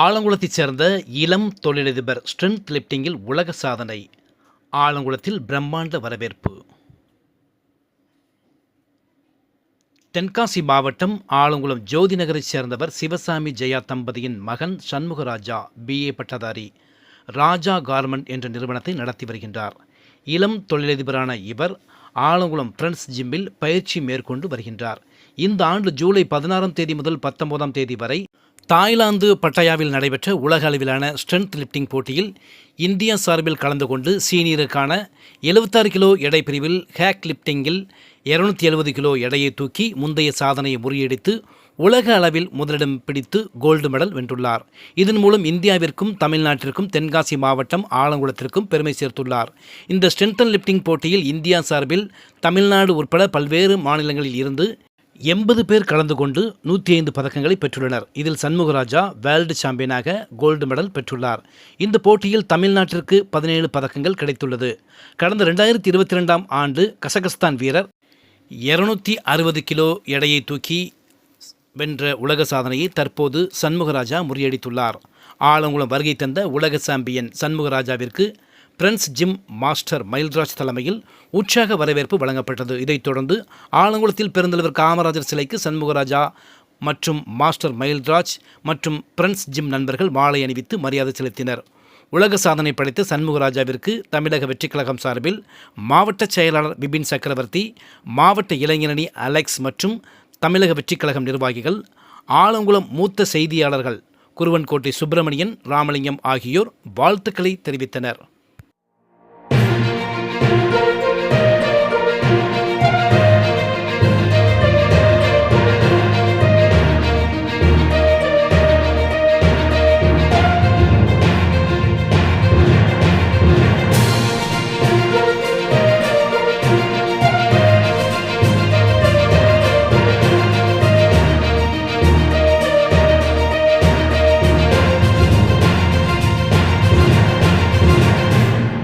ஆலங்குளத்தைச் சேர்ந்த இளம் தொழிலதிபர் ஸ்ட்ரென்த் லிப்டிங்கில் உலக சாதனை ஆலங்குளத்தில் பிரம்மாண்ட வரவேற்பு. தென்காசி மாவட்டம் ஆலங்குளம் ஜோதி நகரைச் சேர்ந்தவர் சிவசாமி ஜெயா தம்பதியின் மகன் சண்முகராஜா பிஏ பட்டதாரி ராஜா கார்மெண்ட் என்ற நிறுவனத்தை நடத்தி வருகின்றார். இளம் தொழிலதிபரான இவர் ஆலங்குளம் ஃப்ரெண்ட்ஸ் ஜிம்மில் பயிற்சி மேற்கொண்டு வருகின்றார். இந்த ஆண்டு ஜூலை பதினாறாம் தேதி முதல் பத்தொன்பதாம் தேதி வரை தாய்லாந்து பட்டயாவில் நடைபெற்ற உலக அளவிலான ஸ்ட்ரென்த் லிஃப்டிங் போட்டியில் இந்தியா சார்பில் கலந்து கொண்டு சீனியருக்கான 76 கிலோ எடை பிரிவில் ஹேக் லிஃப்டிங்கில் 270 எழுபது கிலோ எடையை தூக்கி முந்தைய சாதனையை முறியடித்து உலக அளவில் முதலிடம் பிடித்து கோல்டு மெடல் வென்றுள்ளார். இதன் மூலம் இந்தியாவிற்கும் தமிழ்நாட்டிற்கும் தென்காசி மாவட்டம் ஆலங்குளத்திற்கும் பெருமை சேர்த்துள்ளார். இந்த ஸ்ட்ரென்த் லிஃப்டிங் போட்டியில் இந்தியா சார்பில் தமிழ்நாடு உட்பட பல்வேறு மாநிலங்களில் இருந்து எண்பது பேர் கலந்து கொண்டு நூற்றி ஐந்து பதக்கங்களை பெற்றுள்ளனர். இதில் சண்முகராஜா வேர்ல்டு சாம்பியனாக கோல்டு மெடல் பெற்றுள்ளார். இந்த போட்டியில் தமிழ்நாட்டிற்கு பதினேழு பதக்கங்கள் கிடைத்துள்ளது. கடந்த ரெண்டாயிரத்தி இருபத்தி ரெண்டாம் ஆண்டு கசகஸ்தான் வீரர் இருநூற்றி அறுபது கிலோ எடையை தூக்கி வென்ற உலக சாதனையை தற்போது சண்முகராஜா முறியடித்துள்ளார். ஆலங்குளம் வருகை தந்த உலக சாம்பியன் சண்முகராஜாவிற்கு பிரின்ஸ் ஜிம் மாஸ்டர் மயில்ராஜ் தலைமையில் உற்சாக வரவேற்பு வழங்கப்பட்டது. இதைத் தொடர்ந்து ஆலங்குளத்தில் பெருந்தலைவர் காமராஜர் சிலைக்கு சண்முகராஜா மற்றும் மாஸ்டர் மயில்ராஜ் மற்றும் பிரின்ஸ் ஜிம் நண்பர்கள் மாலை அணிவித்து மரியாதை செலுத்தினர். உலக சாதனை படைத்த சண்முகராஜாவிற்கு தமிழக வெற்றிக் கழகம் சார்பில் மாவட்ட செயலாளர் பிபின் சக்கரவர்த்தி மாவட்ட இளைஞரணி அலெக்ஸ் மற்றும் தமிழக வெற்றிக் கழகம் நிர்வாகிகள் ஆலங்குளம் மூத்த செய்தியாளர்கள் குருவன்கோட்டை சுப்பிரமணியன் ராமலிங்கம் ஆகியோர் வாழ்த்துக்களை தெரிவித்தனர்.